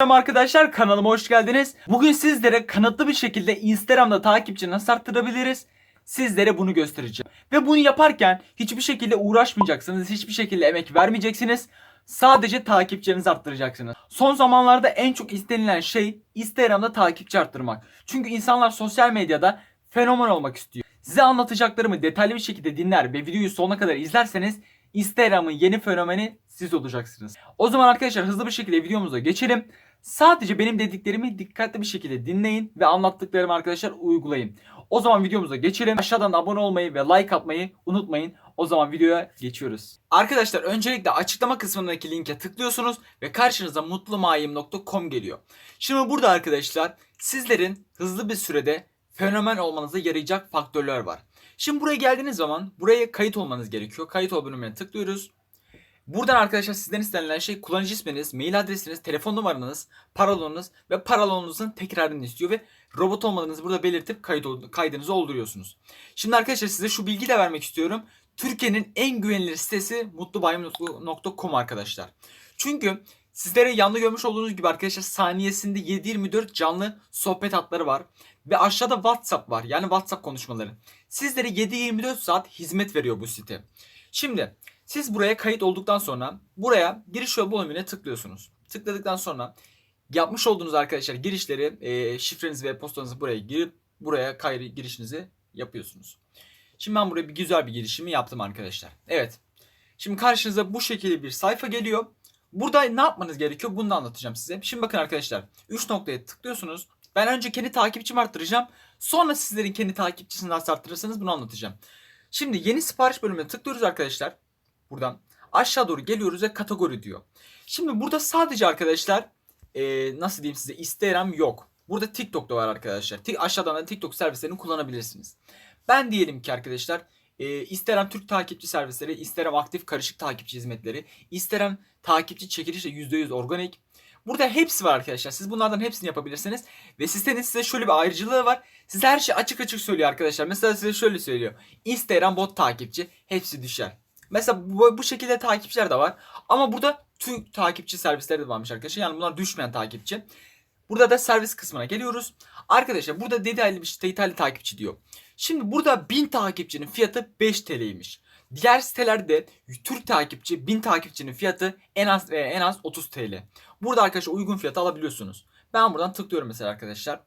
Merhaba arkadaşlar kanalıma hoş geldiniz. Bugün sizlere kanıtlı bir şekilde Instagram'da takipçi nasıl arttırabiliriz? Sizlere bunu göstereceğim. Ve bunu yaparken hiçbir şekilde uğraşmayacaksınız, hiçbir şekilde emek vermeyeceksiniz. Sadece takipçilerinizi arttıracaksınız. Son zamanlarda en çok istenilen şey Instagram'da takipçi arttırmak. Çünkü insanlar sosyal medyada fenomen olmak istiyor. Size anlatacaklarımı detaylı bir şekilde dinler ve videoyu sonuna kadar izlerseniz Instagram'ın yeni fenomeni siz olacaksınız. O zaman arkadaşlar hızlı bir şekilde videomuza geçelim. Sadece benim dediklerimi dikkatli bir şekilde dinleyin ve anlattıklarımı arkadaşlar uygulayın. O zaman videomuza geçelim. Aşağıdan abone olmayı ve like atmayı unutmayın. O zaman videoya geçiyoruz. Arkadaşlar öncelikle açıklama kısmındaki linke tıklıyorsunuz ve karşınıza mutlumayim.com geliyor. Şimdi burada arkadaşlar sizlerin hızlı bir sürede fenomen olmanıza yarayacak faktörler var. Şimdi buraya geldiğiniz zaman buraya kayıt olmanız gerekiyor. Kayıt ol bölümüne tıklıyoruz. Buradan arkadaşlar sizden istenilen şey kullanıcı isminiz, mail adresiniz, telefon numaranız, parolunuz ve parolunuzun tekrarını istiyor ve robot olmadığınızı burada belirtip kayıt, kaydınızı olduruyorsunuz. Şimdi arkadaşlar size şu bilgi de vermek istiyorum. Türkiye'nin en güvenilir sitesi mutlubayım.com arkadaşlar. Çünkü sizlere yanlı görmüş olduğunuz gibi arkadaşlar saniyesinde 7-24 canlı sohbet hatları var. Ve aşağıda WhatsApp var yani WhatsApp konuşmaları. Sizlere 7-24 saat hizmet veriyor bu site. Şimdi siz buraya kayıt olduktan sonra buraya giriş yol bölümüne tıklıyorsunuz. Tıkladıktan sonra yapmış olduğunuz arkadaşlar girişleri, e, şifrenizi ve postanızı buraya girip buraya kaydı girişinizi yapıyorsunuz. Şimdi ben buraya bir güzel bir girişimi yaptım arkadaşlar. Evet. Şimdi karşınıza bu şekilde bir sayfa geliyor. Burada ne yapmanız gerekiyor? Bunu da anlatacağım size. Şimdi bakın arkadaşlar. 3 noktaya tıklıyorsunuz. Ben önce kendi takipçimi arttıracağım. Sonra sizlerin kendi takipçisini nasıl arttırırsanız bunu anlatacağım. Şimdi yeni sipariş bölümüne tıklıyoruz arkadaşlar. Buradan aşağı doğru geliyoruz ve kategori diyor. Şimdi burada sadece arkadaşlar e, nasıl diyeyim size Instagram yok. Burada TikTok da var arkadaşlar. Aşağıdan da TikTok servislerini kullanabilirsiniz. Ben diyelim ki arkadaşlar e, Instagram Türk takipçi servisleri, Instagram aktif karışık takipçi hizmetleri, Instagram takipçi çekilişle %100 organik. Burada hepsi var arkadaşlar. Siz bunlardan hepsini yapabilirsiniz. Ve sitenin size şöyle bir ayrıcalığı var. Size her şey açık açık söylüyor arkadaşlar. Mesela size şöyle söylüyor. Instagram bot takipçi hepsi düşer. Mesela bu, bu şekilde takipçiler de var. Ama burada Türk takipçi servisleri de varmış arkadaşlar. Yani bunlar düşmeyen takipçi. Burada da servis kısmına geliyoruz. Arkadaşlar burada detaylı detaylı takipçi diyor. Şimdi burada 1000 takipçinin fiyatı 5 TL'ymiş. Diğer sitelerde Türk takipçi 1000 takipçinin fiyatı en az ve en az 30 TL. Burada arkadaşlar uygun fiyatı alabiliyorsunuz. Ben buradan tıklıyorum mesela arkadaşlar.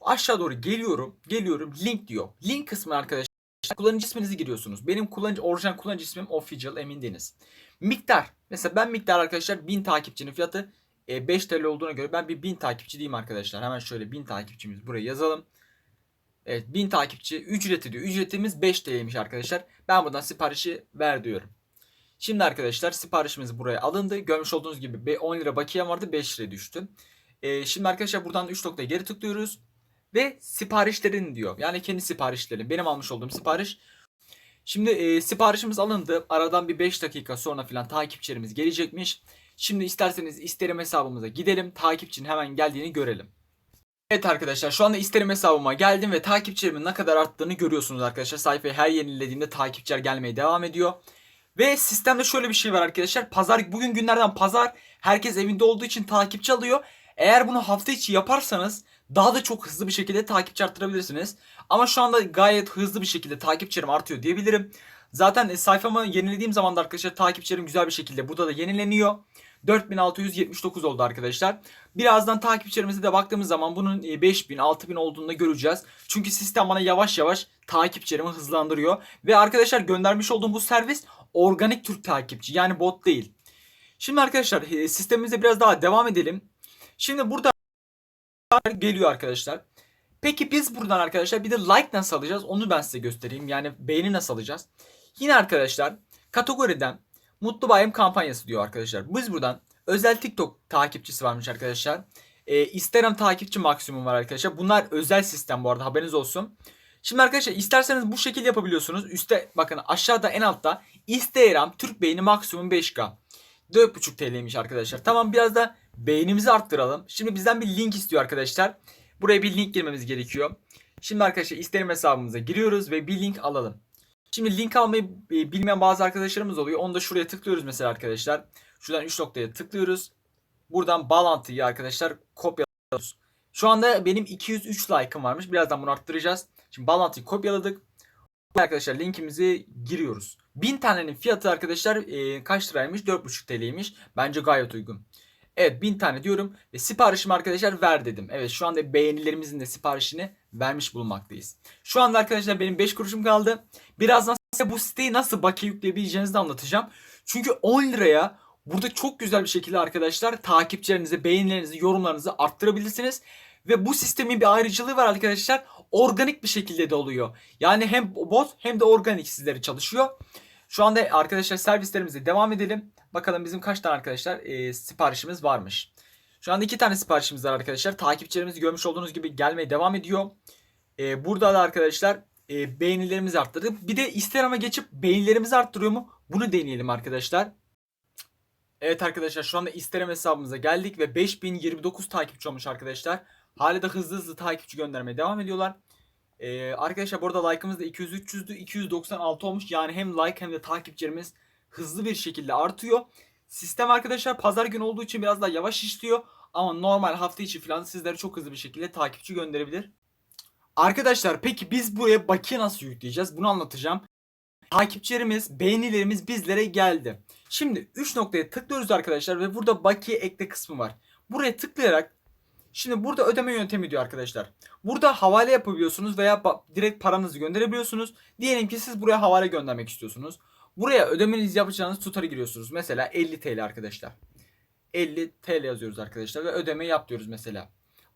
Aşağı doğru geliyorum. Geliyorum. Link diyor. Link kısmı arkadaşlar kullanıcı isminizi giriyorsunuz. Benim kullanıcı orijinal kullanıcı ismim Official Emin Deniz. Miktar. Mesela ben miktar arkadaşlar 1000 takipçinin fiyatı e, 5 TL olduğuna göre ben bir 1000 takipçi diyeyim arkadaşlar. Hemen şöyle 1000 takipçimiz buraya yazalım. Evet 1000 takipçi ücreti diyor. Ücretimiz 5 TL'ymiş arkadaşlar. Ben buradan siparişi ver diyorum. Şimdi arkadaşlar siparişimiz buraya alındı. Görmüş olduğunuz gibi 10 lira bakiye vardı 5 lira düştü. E, şimdi arkadaşlar buradan 3 noktaya geri tıklıyoruz. Ve siparişlerin diyor. Yani kendi siparişlerim. Benim almış olduğum sipariş. Şimdi e, siparişimiz alındı. Aradan bir 5 dakika sonra filan takipçilerimiz gelecekmiş. Şimdi isterseniz isterim hesabımıza gidelim. Takipçinin hemen geldiğini görelim. Evet arkadaşlar şu anda isterim hesabıma geldim ve takipçilerimin ne kadar arttığını görüyorsunuz arkadaşlar. Sayfayı her yenilediğimde takipçiler gelmeye devam ediyor. Ve sistemde şöyle bir şey var arkadaşlar. Pazar bugün günlerden pazar herkes evinde olduğu için takipçi alıyor. Eğer bunu hafta içi yaparsanız daha da çok hızlı bir şekilde takipçi arttırabilirsiniz. Ama şu anda gayet hızlı bir şekilde takipçilerim artıyor diyebilirim. Zaten e, sayfamı yenilediğim zaman da arkadaşlar takipçilerim güzel bir şekilde burada da yenileniyor. 4679 oldu arkadaşlar. Birazdan takipçilerimize de baktığımız zaman bunun 5000, 6000 olduğunu da göreceğiz. Çünkü sistem bana yavaş yavaş takipçilerimi hızlandırıyor. Ve arkadaşlar göndermiş olduğum bu servis organik Türk takipçi yani bot değil. Şimdi arkadaşlar e, sistemimize biraz daha devam edelim. Şimdi burada geliyor arkadaşlar. Peki biz buradan arkadaşlar bir de like nasıl alacağız onu ben size göstereyim. Yani beğeni nasıl alacağız? Yine arkadaşlar kategoriden Mutlu Bayram kampanyası diyor arkadaşlar. Biz buradan özel TikTok takipçisi varmış arkadaşlar. Ee, Instagram takipçi maksimum var arkadaşlar. Bunlar özel sistem bu arada haberiniz olsun. Şimdi arkadaşlar isterseniz bu şekilde yapabiliyorsunuz. Üste bakın aşağıda en altta Instagram Türk beğeni maksimum 5K. 4.5 TL'ymiş arkadaşlar. Tamam biraz da beğenimizi arttıralım. Şimdi bizden bir link istiyor arkadaşlar. Buraya bir link girmemiz gerekiyor. Şimdi arkadaşlar isterim hesabımıza giriyoruz ve bir link alalım. Şimdi link almayı e, bilmeyen bazı arkadaşlarımız oluyor. Onu da şuraya tıklıyoruz mesela arkadaşlar. Şuradan 3 noktaya tıklıyoruz. buradan bağlantıyı arkadaşlar kopyalıyoruz. Şu anda benim 203 like'ım varmış. Birazdan bunu arttıracağız. Şimdi bağlantıyı kopyaladık. Arkadaşlar linkimizi giriyoruz. 1000 tanenin fiyatı arkadaşlar e, kaç liraymış? 4,5 TL'ymiş. Bence gayet uygun. Evet 1000 tane diyorum ve siparişimi arkadaşlar ver dedim. Evet şu anda beğenilerimizin de siparişini vermiş bulunmaktayız. Şu anda arkadaşlar benim 5 kuruşum kaldı. Birazdan size bu siteyi nasıl bakiye yükleyebileceğinizi de anlatacağım. Çünkü 10 liraya burada çok güzel bir şekilde arkadaşlar takipçilerinizi, beğenilerinizi, yorumlarınızı arttırabilirsiniz. Ve bu sistemin bir ayrıcalığı var arkadaşlar. Organik bir şekilde de oluyor. Yani hem bot hem de organik sizlere çalışıyor. Şu anda arkadaşlar servislerimize devam edelim. Bakalım bizim kaç tane arkadaşlar e, siparişimiz varmış. Şu anda iki tane siparişimiz var arkadaşlar. Takipçilerimiz görmüş olduğunuz gibi gelmeye devam ediyor. E, burada da arkadaşlar e, beğenilerimizi arttırdık. Bir de Instagram'a geçip beğenilerimizi arttırıyor mu? Bunu deneyelim arkadaşlar. Evet arkadaşlar şu anda Instagram hesabımıza geldik ve 5029 takipçi olmuş arkadaşlar. Hala da hızlı hızlı takipçi göndermeye devam ediyorlar. Ee, arkadaşlar bu arada like'ımız da 200-300'dü 296 olmuş. Yani hem like hem de takipçilerimiz hızlı bir şekilde artıyor. Sistem arkadaşlar pazar günü olduğu için biraz daha yavaş işliyor. Ama normal hafta içi falan sizlere çok hızlı bir şekilde takipçi gönderebilir. Arkadaşlar peki biz buraya bakiye nasıl yükleyeceğiz? Bunu anlatacağım. Takipçilerimiz, beğenilerimiz bizlere geldi. Şimdi 3 noktaya tıklıyoruz arkadaşlar ve burada bakiye ekle kısmı var. Buraya tıklayarak Şimdi burada ödeme yöntemi diyor arkadaşlar. Burada havale yapabiliyorsunuz veya direkt paranızı gönderebiliyorsunuz. Diyelim ki siz buraya havale göndermek istiyorsunuz. Buraya ödemenizi yapacağınız tutarı giriyorsunuz. Mesela 50 TL arkadaşlar. 50 TL yazıyoruz arkadaşlar ve ödeme yap diyoruz mesela.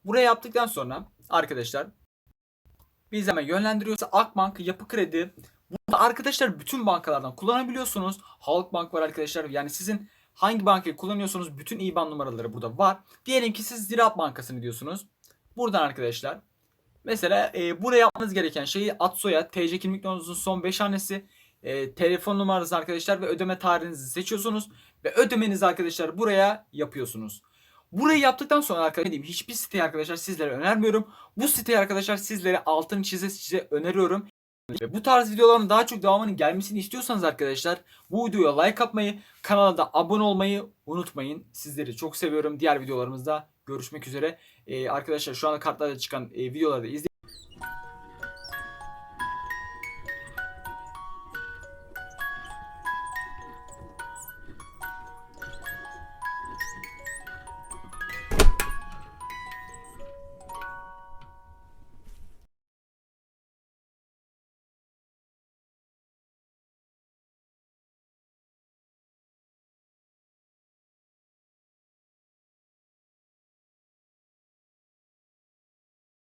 Buraya yaptıktan sonra arkadaşlar biz hemen yönlendiriyoruz. Akbank, Yapı Kredi. Burada arkadaşlar bütün bankalardan kullanabiliyorsunuz. Halkbank var arkadaşlar. Yani sizin hangi bankayı kullanıyorsanız bütün IBAN numaraları burada var. Diyelim ki siz Ziraat Bankası'nı diyorsunuz. Buradan arkadaşlar mesela e, buraya yapmanız gereken şeyi ad soyad, TC kimlik numarasının son 5 hanesi, e, telefon numaranızı arkadaşlar ve ödeme tarihinizi seçiyorsunuz ve ödemenizi arkadaşlar buraya yapıyorsunuz. Burayı yaptıktan sonra arkadaşlar hiçbir siteyi arkadaşlar sizlere önermiyorum. Bu siteyi arkadaşlar sizlere altını çize çize öneriyorum. Bu tarz videoların daha çok devamının gelmesini istiyorsanız arkadaşlar bu videoya like atmayı, kanala da abone olmayı unutmayın. Sizleri çok seviyorum. Diğer videolarımızda görüşmek üzere. Ee, arkadaşlar şu anda kartlarda çıkan e, videoları da izleyin.